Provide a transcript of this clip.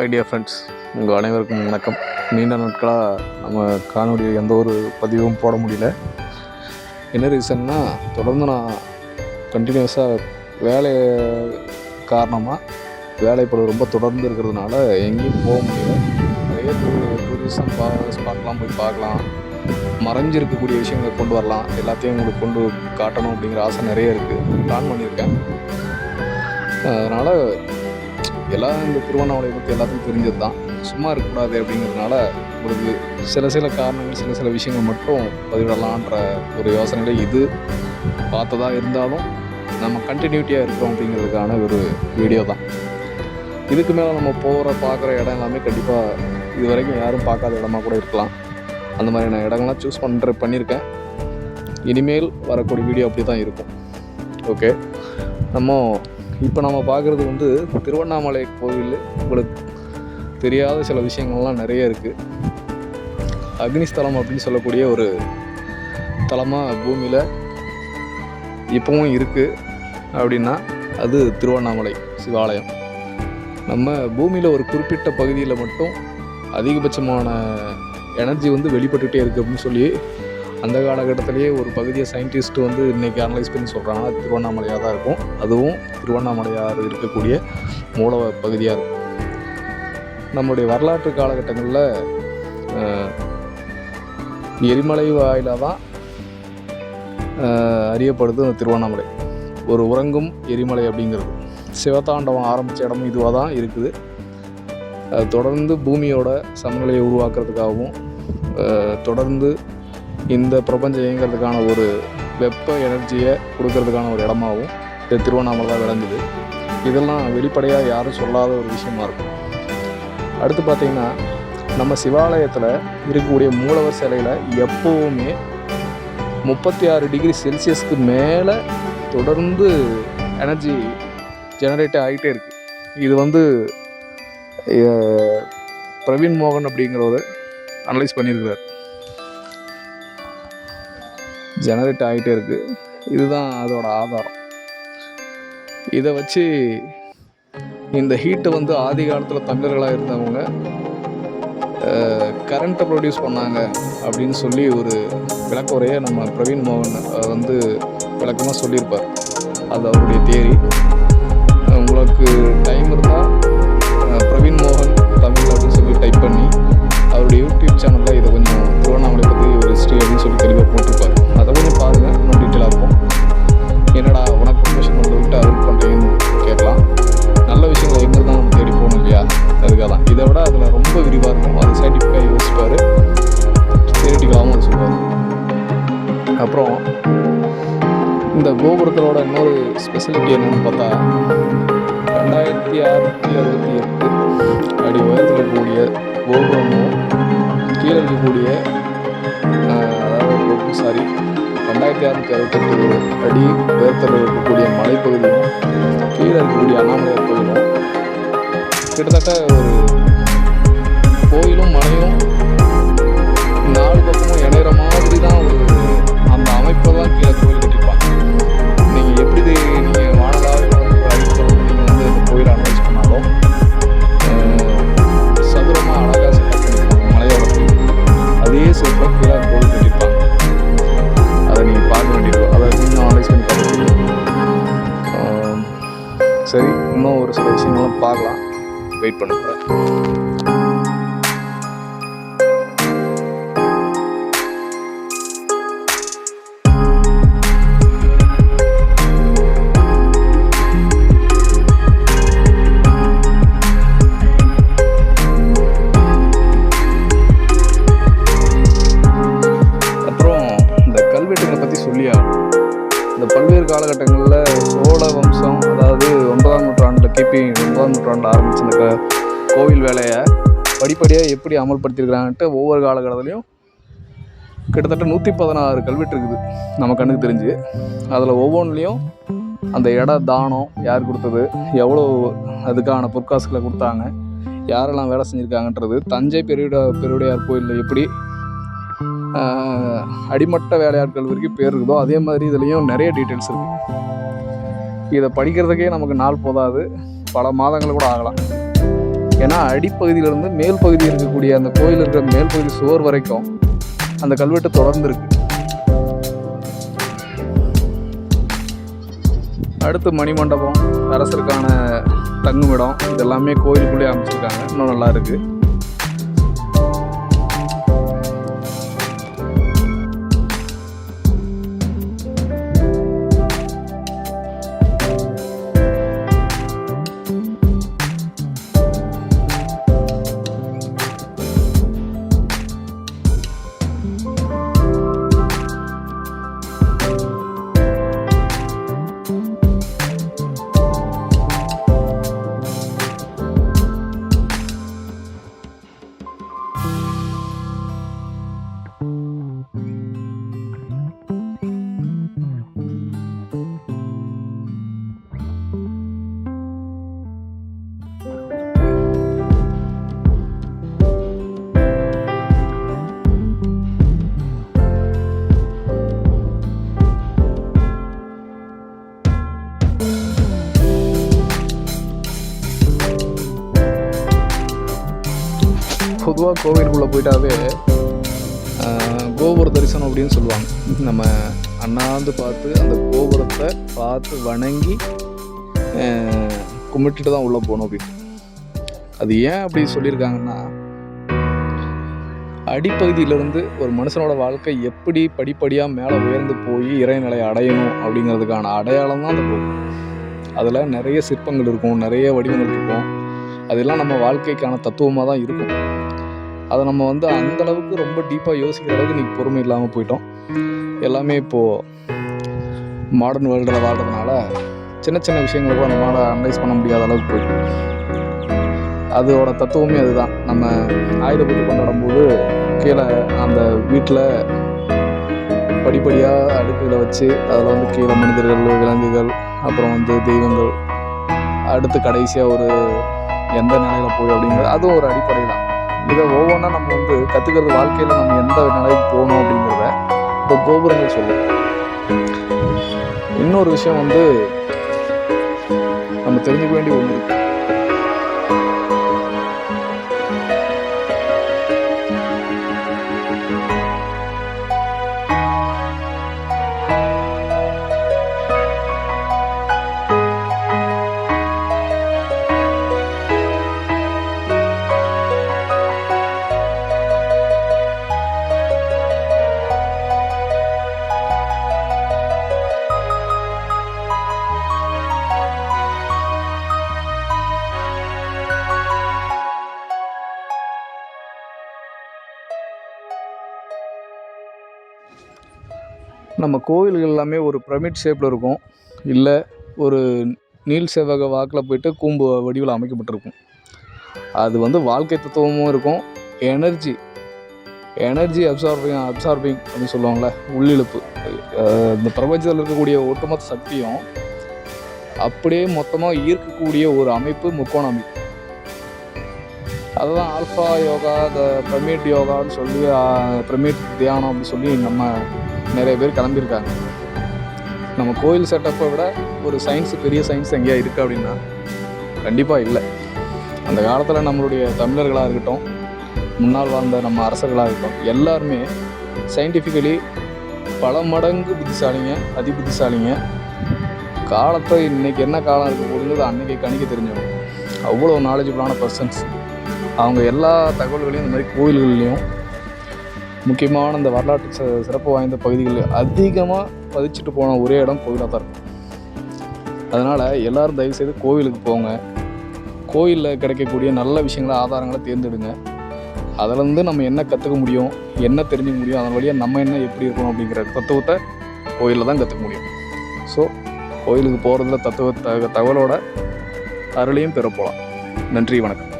Idea friends உங்கள் அனைவருக்கும் வணக்கம். நீண்ட நாட்களாக நம்ம காணொலி எந்த ஒரு பதிவும் போட முடியல. என்ன ரீசன்னா தொடர்ந்து நான் கண்டினியூஸாக வேலை காரணமாக வேலைப்பளு ரொம்ப தொடர்ந்து இருக்கிறதுனால எங்கேயும் போக முடியல. நிறைய டூரிசம் பா ஸ்பாட்லாம் போய் பார்க்கலாம். மறைஞ்சிருக்கக்கூடிய விஷயங்களை கொண்டு வரலாம். எல்லாத்தையும் உங்களுக்கு கொண்டு காட்டணும் அப்படிங்கிற ஆசை நிறைய இருக்குது பிளான் பண்ணியிருக்கேன். அதனால் எல்லாம் இந்த திருவண்ணாமலை பற்றி எல்லாத்துக்கும் தெரிஞ்சது தான் சும்மா இருக்கக்கூடாது அப்படிங்கிறதுனால உங்களுக்கு சில சில காரணங்கள் சில சில விஷயங்கள் மட்டும் பதிவிடலான்ற ஒரு யோசனையில் இது பார்த்ததா இருந்தாலும் நம்ம கண்டினியூட்டியாக இருக்கிறோம் அப்படிங்கிறதுக்கான ஒரு வீடியோ தான். இதுக்கு மேலே நம்ம போகிற பார்க்குற இடம் எல்லாமே கண்டிப்பாக இது வரைக்கும் யாரும் பார்க்காத இடமா கூட இருக்கலாம். அந்த மாதிரியான இடங்கள்லாம் சூஸ் பண்ணுற பண்ணியிருக்கேன். இனிமேல் வரக்கூடிய வீடியோ அப்படி தான் இருக்கும். ஓகே நம்ம இப்போ நம்ம பார்க்குறது வந்து திருவண்ணாமலை கோவில். உங்களுக்கு தெரியாத சில விஷயங்கள்லாம் நிறைய இருக்குது அக்னிஸ்தலம் அப்படின்னு சொல்லக்கூடிய ஒரு தலமாக பூமியில் இப்போவும் இருக்குது அப்படின்னா அது திருவண்ணாமலை சிவாலயம். நம்ம பூமியில் ஒரு குறிப்பிட்ட பகுதியில் மட்டும் அதிகபட்சமான எனர்ஜி வந்து வெளிப்பட்டுகிட்டே இருக்குது அப்படின்னு சொல்லி அந்த காலகட்டத்திலேயே ஒரு பகுதியை சயின்டிஸ்ட் வந்து இன்றைக்கி அனலைஸ் பண்ணி சொல்கிறாங்கன்னா திருவண்ணாமலையாக தான் இருக்கும். அதுவும் திருவண்ணாமலையார் இருக்கக்கூடிய மூல பகுதியாக இருக்கும். நம்முடைய வரலாற்று காலகட்டங்களில் எரிமலை வாயிலாக தான் அறியப்படுது திருவண்ணாமலை. ஒரு உறங்கும் எரிமலை அப்படிங்கிறது. சிவதாண்டவம் ஆரம்பித்த இடமும் இதுவாக தான் இருக்குது. அது தொடர்ந்து பூமியோட சமநிலையை உருவாக்குறதுக்காகவும் தொடர்ந்து இந்த பிரபஞ்சம் இயங்கிறதுக்கான ஒரு வெப்ப எனர்ஜியை கொடுக்கறதுக்கான ஒரு இடமாவும் இது திருவண்ணாமலை தான் விளங்குது. இதெல்லாம் வெளிப்படையாக யாரும் சொல்லாத ஒரு விஷயமா இருக்கும். அடுத்து பார்த்தீங்கன்னா நம்ம சிவாலயத்தில் இருக்கக்கூடிய மூலவர் சிலையில் எப்போவுமே முப்பத்தி ஆறு டிகிரி செல்சியஸ்க்கு மேலே தொடர்ந்து எனர்ஜி ஜெனரேட் ஆகிட்டே இருக்குது இது வந்து பிரவீன் மோகன் அப்படிங்கிறவர் அனலைஸ் பண்ணியிருக்கிறார். ஜெனரேட் ஆகிட்டே இருக்குது இதுதான் அதோட ஆதாரம். இதை வச்சு இந்த ஹீட்டை வந்து ஆதி காலத்தில் தமிழர்களாக இருந்தவங்க கரண்ட்டை ப்ரொடியூஸ் பண்ணாங்க அப்படின்னு சொல்லி ஒரு விளக்குறையை நம்ம பிரவீன் மோகன் வந்து விளக்கமாக சொல்லியிருப்பார். அது அவருடைய தேரி. உங்களுக்கு டைம் இருந்தால் பிரவீன் மோகன் தமிழ் அப்படின்னு சொல்லி டைப் பண்ணி அவருடைய யூடியூப் சேனலில் இதை கொஞ்சம் திருவண்ணாமலை பற்றி ஒரு ஹிஸ்ட்ரி அப்படின்னு சொல்லி தெளிவாக போட்டிருப்பார். பாருங்கள் இன்னும் டீட்டெயிலாக இருக்கும் என்னடா உனக்கு ப்ரொஃபஷன் வந்து விட்டு அவருக்கு பண்ணுறீங்கன்னு கேட்கலாம். நல்ல விஷயங்கள் எங்கே தான் நம்ம தேடி போகணும் இல்லையா? அதுக்காக தான் இதை விட அதில் ரொம்ப விரிவாக இருக்கும். அது சயின்டிஃபிக்காக யோசிப்பார். தியரிட்டிக்கலாகவும் சொல்லுவார். அப்புறம் இந்த கோபுரத்தோட இன்னொரு ஸ்பெஷாலிட்டி என்னன்னு பார்த்தா ரெண்டாயிரத்தி அறுநூத்தி அறுபத்தி எட்டு ரெண்டாயிரத்தி அறுபத்தெட்டு அடி உயரத்தில் இருக்கக்கூடிய மலைப்பகுதியும் கீழே இருக்கக்கூடிய அண்ணாமலையார் கோயிலும் கிட்டத்தட்ட ஒரு சரி இன்னும் ஒரு சில விஷயங்களும் பார்க்கலாம். வெயிட் பண்ணுங்கள் நூற்றாண்டில் கிபி ஒன்பதாம் நூற்றாண்டில் ஆரம்பிச்ச இந்த கோவில் வேலையை படிப்படியாக எப்படி அமல்படுத்தியிருக்கிறாங்கன்ட்டு ஒவ்வொரு காலகட்டத்துலேயும் கிட்டத்தட்ட நூற்றி பதினாறு கல்வெட்டு இருக்குது. நம்ம கண்ணுக்கு தெரிஞ்சு. அதில் ஒவ்வொன்றுலேயும் அந்த இட தானம் யார் கொடுத்தது எவ்வளோ அதுக்கான பொற்காசுகளை கொடுத்தாங்க யாரெல்லாம் வேலை செஞ்சுருக்காங்கன்றது தஞ்சை பெரியடா பெருவுடையார் கோயிலில் எப்படி அடிமட்ட வேலையாட்கள் வரைக்கும் பேர் இருக்குதோ அதே மாதிரி இதுலேயும் நிறைய டீட்டெயில்ஸ் இருக்குது இதை படிக்கிறதுக்கே நமக்கு நாள் போதாது. பல மாதங்கள் கூட ஆகலாம். ஏன்னா அடிப்பகுதியிலேருந்து மேல் பகுதி இருக்கக்கூடிய அந்த கோயில் இருக்கிற மேல் பகுதி சுவர் வரைக்கும் அந்த கல்வெட்டு தொடர்ந்து இருக்கு அடுத்து மணிமண்டபம் அரசருக்கான தங்குமிடம் இதெல்லாமே கோயிலுக்குள்ளே அமைச்சிருக்காங்க. இன்னும் நல்லா இருக்குது பொதுவாக கோவிலுக்குள்ளே போயிட்டாவே கோபுர தரிசனம் அப்படின்னு சொல்லுவாங்க. நம்ம அண்ணாந்து பார்த்து அந்த கோபுரத்தை பார்த்து வணங்கி கும்பிட்டுட்டு தான் உள்ளே போகணும் அப்படின்னு. அது ஏன் அப்படி சொல்லியிருக்காங்கன்னா அடிப்பகுதியிலிருந்து ஒரு மனுஷனோட வாழ்க்கை எப்படி படிப்படியாக மேலே உயர்ந்து போய் இறைநிலையை அடையணும் அப்படிங்கிறதுக்கான அடையாளம் தான் அந்த கோவில். அதில் நிறைய சிற்பங்கள் இருக்கும் நிறைய வடிவங்கள் இருக்கும். அதெல்லாம் நம்ம வாழ்க்கைக்கான தத்துவமாக தான் இருக்கும். அதை நம்ம வந்து அந்த அளவுக்கு ரொம்ப டீப்பாக யோசிக்கிற அளவுக்கு நீங்கள் பொறுமை இல்லாமல் போயிட்டோம். எல்லாமே இப்போது மாடர்ன் வேர்ல்டில் வாழ்றதுனால சின்ன சின்ன விஷயங்களை கூட நம்மளால் அனலைஸ் பண்ண முடியாத அளவுக்கு போயிடும் அதோட தத்துவமே அதுதான். நம்ம ஆயுத பூஜை கொண்டாடும் போது கீழே அந்த வீட்டில் படிப்படியாக அடுக்குகளை வச்சு அதில் வந்து கீழே மனிதர்கள் விலங்குகள் அப்புறம் வந்து தெய்வங்கள் அடுத்து கடைசியாக ஒரு எந்த நிலையில் போய் அப்படிங்கிறது அதுவும் ஒரு அடிப்படை தான் இதை ஒவ்வொன்றா நம்ம வந்து கற்றுக்கிறது வாழ்க்கையில் நம்ம எந்த நிலைக்கு போகணும் அப்படிங்கிறத இந்த கோபுரங்கள் சொல்லும். இன்னொரு விஷயம் வந்து நம்ம தெரிஞ்சுக்க வேண்டிய ஒன்று இருக்குது நம்ம கோவில்கள் எல்லாமே ஒரு பிரமிட் ஷேப்பில் இருக்கும். இல்லை ஒரு நீள் செவ்வக வாக்கில் போயிட்டு கூம்பு வடிவில் அமைக்கப்பட்டிருக்கும். அது வந்து வாழ்க்கை தத்துவமும் இருக்கும். எனர்ஜி எனர்ஜி அப்சார்பிங் அப்சார்பிங் அப்படின்னு சொல்லுவாங்களே உள்ளிழுப்பு. இந்த பிரபஞ்சத்தில் இருக்கக்கூடிய ஒட்டுமொத்த சக்தியும் அப்படியே மொத்தமாக ஈர்க்கக்கூடிய ஒரு அமைப்பு முக்கோண அமைப்பு அதுதான் ஆல்ஃபா யோகா த பிரமிட் யோகான்னு சொல்லி பிரமிட் தியானம் அப்படின்னு சொல்லி நம்ம நிறைய பேர் கிளம்பியிருக்காங்க. நம்ம கோயில் செட்டப்பை விட ஒரு சயின்ஸ் பெரிய சயின்ஸ் எங்கேயா இருக்குது அப்படின்னா கண்டிப்பாக இல்லை. அந்த காலத்தில் நம்மளுடைய தமிழர்களாக இருக்கட்டும் முன்னால் வாழ்ந்த நம்ம அரசர்களாக இருக்கட்டும் எல்லாருமே சயின்டிஃபிக்கலி பல மடங்கு புத்திசாலிங்க அதி புத்திசாலிங்க காலத்தை இன்னைக்கு என்ன காலம் இருக்க போகுதுங்கிறது அன்னைக்கு கணிக்க தெரிஞ்சவங்க. அவ்வளோ நாலேஜபிளான பர்சன்ஸ் அவங்க எல்லா தகவல்களையும் இந்த மாதிரி கோயில்கள்லேயும் முக்கியமான இந்த வரலாற்று ச சிறப்பு வாய்ந்த பகுதிகளில் அதிகமாக பதிச்சுட்டு போன ஒரே இடம் கோவிலாக தான் இருக்கும். அதனால் எல்லோரும் தயவுசெய்து கோவிலுக்கு போங்க. கோயிலில் கிடைக்கக்கூடிய நல்ல விஷயங்களை ஆதாரங்களை தேர்ந்தெடுங்க. அதிலேருந்து நம்ம என்ன கற்றுக்க முடியும் என்ன தெரிஞ்சுக்க முடியும் அதன் வழியாக நம்ம என்ன எப்படி இருக்கணும் அப்படிங்கிற தத்துவத்தை கோயிலில் தான் கற்றுக்க முடியும். ஸோ கோயிலுக்கு போகிறதுல தத்துவ தகவலோட அருளையும் பெற போகலாம் நன்றி வணக்கம்.